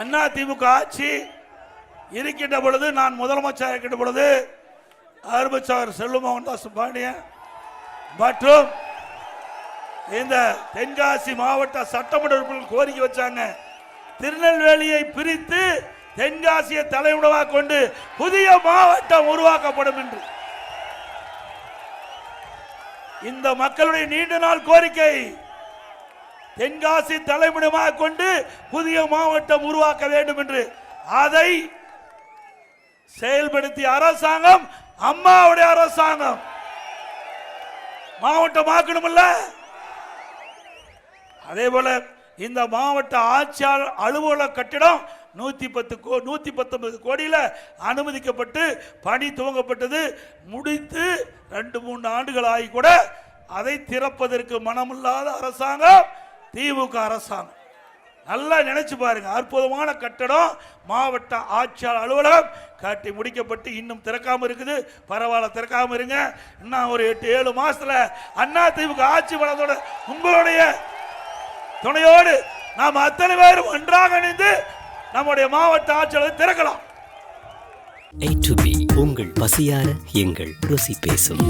அண்ணா திமுக ஆட்சி இருக்கின்ற பொழுது நான் முதலமைச்சர் இருக்கின்ற பொழுது அருமைச்சவர் செல்வமோகன் தாஸ் பாண்டியன் மற்றும் இந்த தென்காசி மாவட்ட சட்டமன்ற உறுப்பினர் கோரிக்கை வச்சாங்க. திருநெல்வேலியை பிரித்து தென்காசியை தலைமுடமாக கொண்டு புதிய மாவட்டம் உருவாக்கப்படும் என்று. இந்த மக்களுடைய நீண்ட நாள் கோரிக்கை தென்காசி தலைமுடமாக கொண்டு புதிய மாவட்டம் உருவாக்க வேண்டும் என்று. அதை செயல்படுத்திய அரசாங்கம் அம்மாவுடைய அரசாங்கம். மாவட்டம் ஆக்கணும்ல அதே போல இந்த மாவட்ட ஆட்சியாளர் அலுவலக கட்டிடம் நூத்தி பத்து கோ நூத்தி பத்தொன்பது கோடியில் அனுமதிக்கப்பட்டு பணி துவங்கப்பட்டது. முடித்து ரெண்டு மூணு ஆண்டுகள் ஆகி கூட அதை திறப்பதற்கு மனமில்லாத அரசாங்கம் திமுக அரசாங்கம். நல்லா நினைச்சு பாருங்க. அற்புதமான கட்டடம். மாவட்ட ஆட்சியாளர் அலுவலகம். கட்டி முடிக்கப்பட்டு இன்னும் திறக்காம இருக்குது. பரவாயில்ல திறக்காம இருங்க. இன்னும் ஒரு எட்டு ஏழு மாசத்துல அண்ணா திமுக ஆட்சி பலத்தோட உங்களுடைய துணையோடு நாம் அத்தனை பேரும் ஒன்றாக இணைந்து நம்முடைய மாவட்ட ஆட்சியாளர் திறக்கலாம். உங்கள் பசியார எங்கள் ருசி பேசும்.